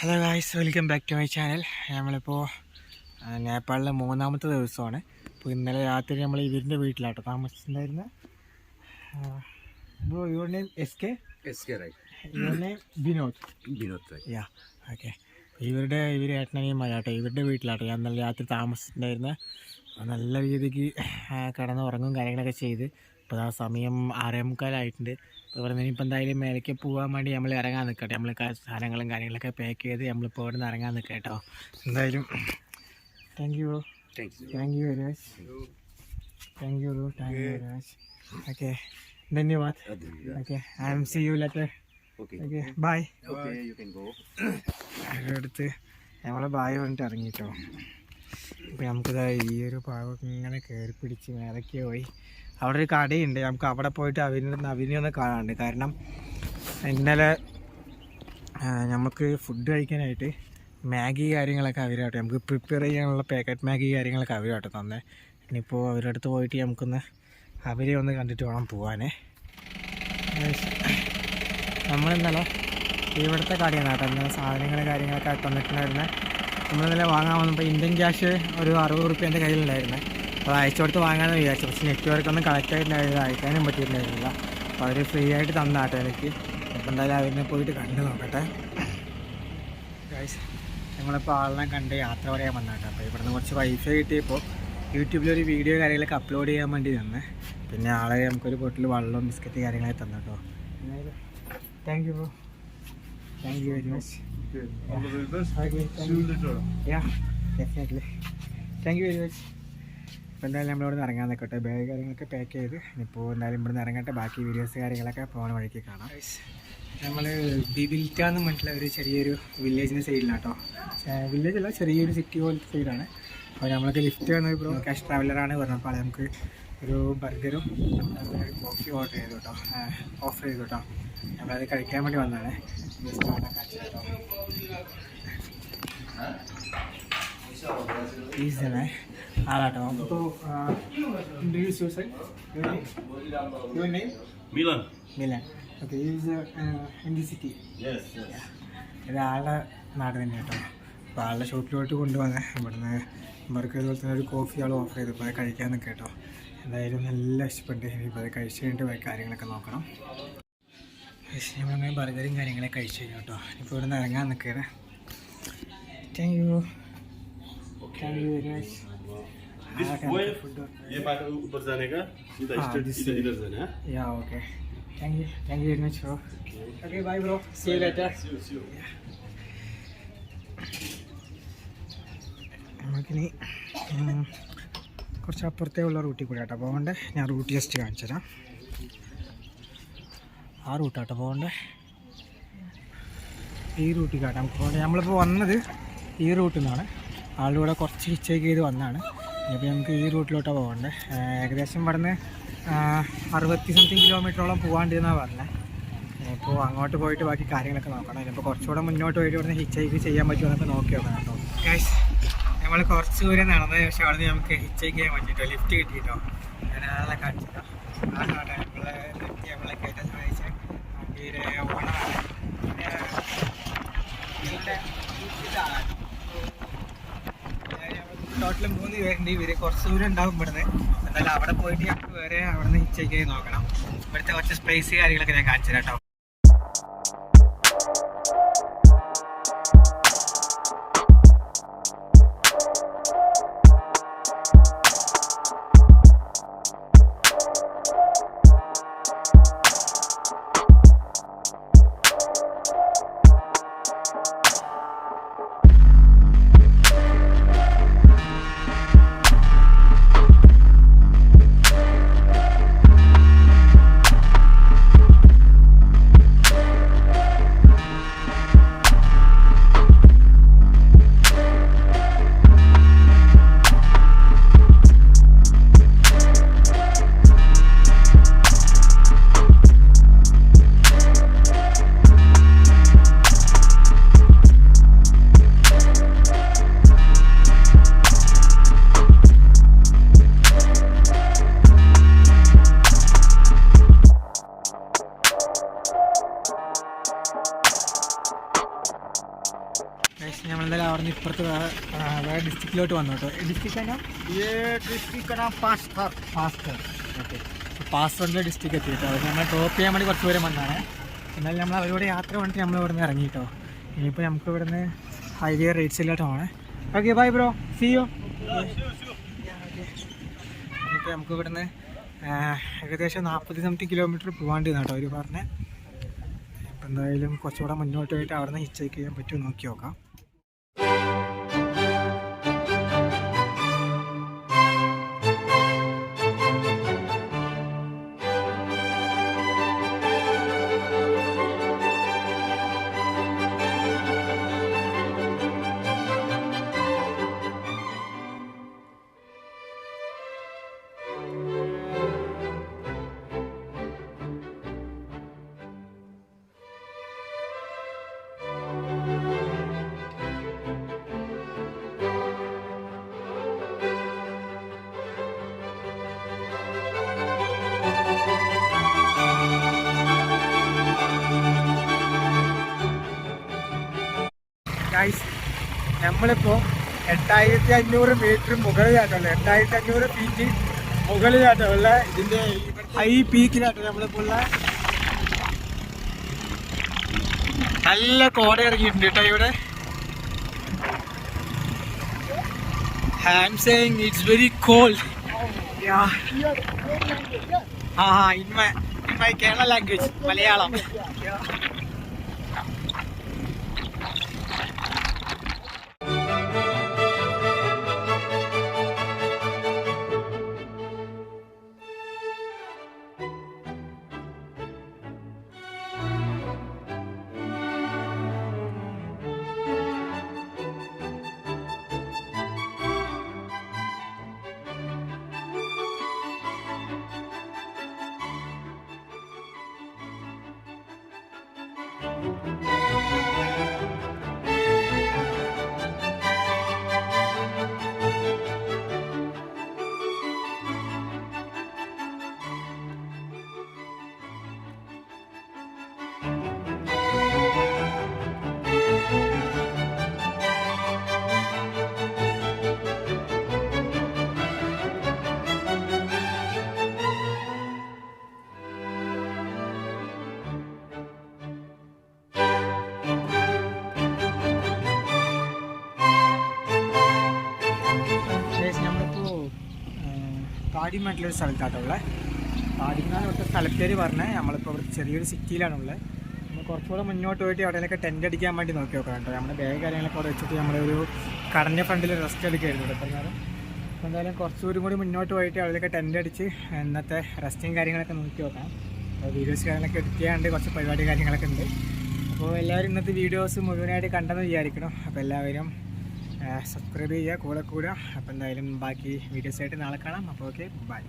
Hello guys welcome back to my channel നമ്മളിപ്പോൾ നേപ്പാളിലെ മൂന്നാമത്തെ ദിവസമാണ്. ഇപ്പോൾ ഇന്നലെ രാത്രി നമ്മൾ ഇവരിന്റെ വീട്ടിലാട്ടോ താമസിച്ചിട്ടുണ്ടായിരുന്നത് bro your name S K S K your name Vinod Vinod. Yeah okay ഇവരുടെ ഇവർ ഏട്ടനെയും മഴാട്ടോ ഇവരുടെ വീട്ടിലാട്ടോ ഞാൻ ഇന്നലെ രാത്രി താമസിച്ചിട്ടുണ്ടായിരുന്നത് നല്ല രീതിക്ക് കടന്ന് ഉറങ്ങും കാര്യങ്ങളൊക്കെ ചെയ്ത്. ഇപ്പോൾ ആ സമയം ആറേ മുക്കാലായിട്ടുണ്ട് ഇപ്പോൾ ഇവിടെ നിന്ന് ഇനിയിപ്പോൾ എന്തായാലും മേലേക്ക് പോകാൻ വേണ്ടി നമ്മൾ ഇറങ്ങാൻ നിൽക്കട്ടെ. നമ്മൾ സാധനങ്ങളും കാര്യങ്ങളൊക്കെ പാക്ക് ചെയ്ത് നമ്മളിപ്പോൾ ഇവിടെ നിന്ന് ഇറങ്ങാൻ നിൽക്കാം കേട്ടോ. എന്തായാലും thank you. Thank you very much thank you thank you very much okay ധന്യവാദ്. Okay I'm see you later. Okay bye Okay, you can go. അതിന്റെ അടുത്ത് നമ്മളെ ബായ് പറഞ്ഞിട്ട് ഇറങ്ങിട്ടോ അപ്പോൾ നമുക്കിതാ ഈ ഒരു ഭാഗം ഇങ്ങനെ കയറി പിടിച്ച് മേലക്ക് പോയി. അവിടെ ഒരു കടയുണ്ട്. നമുക്ക് അവിടെ പോയിട്ട് അവന് അവിനെ ഒന്ന് കാണാനുണ്ട്. കാരണം ഇന്നലെ നമുക്ക് ഫുഡ് കഴിക്കാനായിട്ട് മാഗി കാര്യങ്ങളൊക്കെ അവരായിട്ട് നമുക്ക് പ്രിപ്പയർ ചെയ്യാനുള്ള പാക്കറ്റ് മാഗി കാര്യങ്ങളൊക്കെ അവരായിട്ട് തന്നെ. ഇനിയിപ്പോൾ അവരുടെ പോയിട്ട് നമുക്കൊന്ന് അവരെ ഒന്ന് കണ്ടിട്ട് വേണം പോകാനേ നമ്മളിന്നലെ ഇവിടുത്തെ കടയാണ് കേട്ടോ. ഇന്നലെ സാധനങ്ങൾ കാര്യങ്ങളൊക്കെ തന്നിട്ടുണ്ടായിരുന്നത് നമ്മളിന്നലെ വാങ്ങാൻ വന്നപ്പോൾ ഇന്ത്യൻ ക്യാഷ് ഒരു അറുപത് റുപ്യേന്റെ കയ്യിലുണ്ടായിരുന്നത് അപ്പോൾ അയച്ചു കൊടുത്ത് വാങ്ങാമെന്ന് വിചാരിച്ചു. പക്ഷേ നെറ്റ്വർക്ക് ഒന്നും കണക്ട് ആയിട്ടുണ്ടായിരുന്നില്ല. അയക്കാനും പറ്റിയിട്ടുണ്ടായിരുന്നില്ല. അപ്പോൾ അവർ ഫ്രീ ആയിട്ട് തന്നാട്ടോ എനിക്ക്. അപ്പോൾ എന്തായാലും അവരിനെ പോയിട്ട് കണ്ടു നോക്കട്ടെ. ഞങ്ങളിപ്പോൾ ആളിനെ കണ്ട് യാത്ര പറയാൻ വന്നാട്ടോ അപ്പോൾ ഇവിടുന്ന് കുറച്ച് വൈഫൈ കിട്ടിയപ്പോൾ യൂട്യൂബിലൊരു വീഡിയോ കാര്യങ്ങളൊക്കെ അപ്ലോഡ് ചെയ്യാൻ വേണ്ടി തന്നെ പിന്നെ ആളെ നമുക്കൊരു ബോട്ടിൽ വെള്ളവും ബിസ്ക്കറ്റ് കാര്യങ്ങളൊക്കെ തന്നു കേട്ടോ thank you thank you very much thank you very much അപ്പോൾ എന്തായാലും നമ്മളിവിടെ നിന്ന് ഇറങ്ങാൻ നിൽക്കട്ടെ ബാഗ് കാര്യങ്ങളൊക്കെ പാക്ക് ചെയ്ത് ഇപ്പോൾ എന്തായാലും ഇവിടെ നിന്ന് ഇറങ്ങട്ടെ. ബാക്കി വീഡിയോസ് കാര്യങ്ങളൊക്കെ പോകുന്ന വഴിക്ക് കാണാം. നമ്മൾ ബിബിൽറ്റ എന്ന് പറഞ്ഞിട്ടുള്ള ഒരു ചെറിയൊരു വില്ലേജിന്റെ സൈഡിലാട്ടോ വില്ലേജ് അല്ല ചെറിയൊരു സിറ്റി പോലത്തെ സൈഡാണ് അപ്പോൾ നമ്മൾക്ക് ലിഫ്റ്റ് വന്ന ഇപ്പോൾ ക്യാഷ് ട്രാവലറാണ് പറഞ്ഞത്. അപ്പോൾ നമുക്ക് ഒരു ബർഗറും ഒരു കോഫി ഓർഡർ ചെയ്തു കേട്ടോ ഓഫർ ചെയ്തു കേട്ടോ നമ്മളത് കഴിക്കാൻ വേണ്ടി വന്നതാണ്. ജസ്റ്റ് കേട്ടോ ഈസിയാണ് ആളാട്ടോ അപ്പോൾ your name. Milan okay is in the city Yes, yes. ഇത് ആളുടെ നാട് തന്നെ കേട്ടോ അപ്പോൾ ആളുടെ ഷോപ്പിലോട്ട് കൊണ്ടുവന്ന്. ഇവിടുന്ന് ഇവർക്ക് അതുപോലെ തന്നെ ഒരു കോഫി ആൾ ഓഫർ ചെയ്തു ഇപ്പോൾ അത് കഴിക്കാൻ നിൽക്കുക കേട്ടോ. എന്തായാലും നല്ല ഇഷ്ടപ്പെട്ട് ഇനിയിപ്പോൾ അത് കഴിച്ച് കഴിഞ്ഞിട്ട് പോയി കാര്യങ്ങളൊക്കെ നോക്കണം. പക്ഷേ നമ്മളങ്ങനെ ബർഗറും കാര്യങ്ങളൊക്കെ കഴിച്ചു കഴിഞ്ഞു കേട്ടോ. ഇപ്പോൾ ഇവിടെ നിന്ന് ഇറങ്ങാൻ നിൽക്കുകയാണ് thank U Thank you very much This way, ये बाटो ऊपर जाने का सीधा हाँ, स्ट्रेट this इधर way. इधर जाना है yeah okay thank you thank you very much bro okay bye bro see you later See you, see you. നമുക്കിനി ഉം, കുറച്ച് അപ്പുറത്തേ ഉള്ള റൂട്ടിൽ കൂടെ ആട്ടോ പോകണ്ടേ ഞാൻ റൂട്ട് ജസ്റ്റ് കാണിച്ചു തരാം ആ റൂട്ടാട്ടോ പോകണ്ടേ ഈ റൂട്ടിൽ കാട്ടാം നമുക്ക് പോകണ്ടേ നമ്മളിപ്പോൾ വന്നത് ഈ റൂട്ടിൽ നിന്നാണ് ആളുടെ കൂടെ കുറച്ച് ഹിച്ച് ചെയ്ത് വന്നാണ്. ഇനിയിപ്പോൾ നമുക്ക് ഈ റൂട്ടിലോട്ടാണ് പോകേണ്ടത് ഏകദേശം ഇവിടുന്ന് അറുപത്തി സംതിങ് കിലോമീറ്ററോളം പോകാണ്ടെന്നാണ് പറഞ്ഞത് ഇപ്പോൾ അങ്ങോട്ട് പോയിട്ട് ബാക്കി കാര്യങ്ങളൊക്കെ നോക്കണം. ഇനിയിപ്പോൾ കുറച്ചുകൂടെ മുന്നോട്ട് പോയിട്ട് ഇവിടുന്ന് ഹിച്ചേക്ക് ചെയ്യാൻ പറ്റുമോ എന്നൊക്കെ നോക്കി നോക്കണം കേട്ടോ. ഗൈസ് നമ്മൾ കുറച്ച് ദൂരം നടന്നത് പക്ഷേ അവിടെ നമുക്ക് ഹിച്ചേക്ക് ചെയ്യാൻ പറ്റിയിട്ടോ ലിഫ്റ്റ് കിട്ടിയിട്ടോ ആളെ കാണിച്ചിട്ടോ ടോട്ടൽ മൂന്ന് പേരുണ്ട് ഇവർ കുറച്ച് ദൂരം ഉണ്ടാവും ഇവിടുന്ന്. എന്നാലും അവിടെ പോയിട്ട് ഞങ്ങൾക്ക് വേറെ അവിടെ നിന്ന് ഹിച്ചേക്ക് നോക്കണം. ഇവിടുത്തെ കുറച്ച് സ്പേസ് കാര്യങ്ങളൊക്കെ ഞാൻ കാണിച്ചു കേട്ടോ. നമ്മളെന്തായാലും അവിടെ നിന്ന് ഇപ്പുറത്ത് വേറെ ഡിസ്ട്രിക്റ്റിലോട്ട് വന്നു കേട്ടോ ഡിസ്ട്രിക്ട് പാസ്കറിന്റെ ഡിസ്ട്രിക്ട് എത്തി കേട്ടോ നമ്മൾ ഡ്രോപ്പ് ചെയ്യാൻ വേണ്ടി കുറച്ച് പേരും വന്നാണ്. എന്നാലും നമ്മൾ അവരോട് യാത്ര വേണ്ടിയിട്ട് നമ്മൾ ഇവിടെ നിന്ന് ഇറങ്ങി കേട്ടോ ഇനിയിപ്പോൾ നമുക്ക് ഇവിടെ നിന്ന് ഹൈവേ റേറ്റ് സൈഡിലോട്ട് okay bye bro see you ഇനിയിപ്പോൾ നമുക്ക് ഇവിടുന്ന് ഏകദേശം നാൽപ്പത് സംതിങ് കിലോമീറ്റർ പോകാണ്ടിരുന്ന കേട്ടോ അവർ പറഞ്ഞ്. എന്തായാലും കുറച്ചുകൂടെ മുന്നോട്ട് പോയിട്ട് അവിടെ നിന്ന് ഹിച്ച് ചെയ്യാൻ പറ്റുമോ നോക്കി നോക്കാം. നമ്മളിപ്പോൾ എട്ടായിരത്തി അഞ്ഞൂറ് മീറ്റർ മുകളിലായിട്ടുള്ള എട്ടായിരത്തി അഞ്ഞൂറ് ഫീറ്റ് മുകളിലായിട്ടുള്ള ഇതിന്റെ ഹൈ പീക്കിലായിട്ട് നമ്മളിപ്പോൾ ഉള്ള നല്ല കോട ഇറങ്ങിയിട്ടുണ്ട് കേട്ടോ ഇവിടെ. Hand saying it's very cold ah in my in my Kerala language Malayalam. Música കാടിമായിട്ടുള്ളൊരു സ്ഥലത്താട്ടുള്ളത് കാടിമെന്നാണ് ഇവിടുത്തെ സ്ഥലപ്പേര് പറഞ്ഞത് നമ്മളിപ്പോൾ ഇവിടെ ചെറിയൊരു സിറ്റിയിലാണുള്ളത് നമ്മൾ കുറച്ചുകൂടെ മുന്നോട്ട് പോയിട്ട് എവിടെയൊക്കെ ടെന്റ് അടിക്കാൻ വേണ്ടി നോക്കി നോക്കാം കേട്ടോ നമ്മുടെ ബാഗ് കാര്യങ്ങളൊക്കെ അവിടെ വെച്ചിട്ട് നമ്മളൊരു കടഞ്ഞ ഫ്രണ്ടിൽ റെസ്റ്റ് എടുക്കുകയായിരുന്നു കേട്ടോ നേരം അപ്പോൾ എന്തായാലും കുറച്ചുകൂടി കൂടി മുന്നോട്ട് പോയിട്ട് അവിടെയൊക്കെ ടെന്റ് അടിച്ച് ഇന്നത്തെ റെസ്റ്റും കാര്യങ്ങളൊക്കെ നോക്കി നോക്കാം. വീഡിയോസ് കാര്യങ്ങളൊക്കെ എഡിറ്റ് കുറച്ച് പരിപാടി കാര്യങ്ങളൊക്കെ ഉണ്ട്. അപ്പോൾ എല്ലാവരും ഇന്നത്തെ വീഡിയോസ് മുഴുവനായിട്ട് കണ്ടെന്ന് വിചാരിക്കണം. അപ്പോൾ എല്ലാവരും സബ്സ്ക്രൈബ് ചെയ്യുക കൂടെ കൂടുക അപ്പോൾ എന്തായാലും ബാക്കി വീഡിയോസായിട്ട് നാളെ കാണാം. അപ്പോൾ ഓക്കെ ബൈ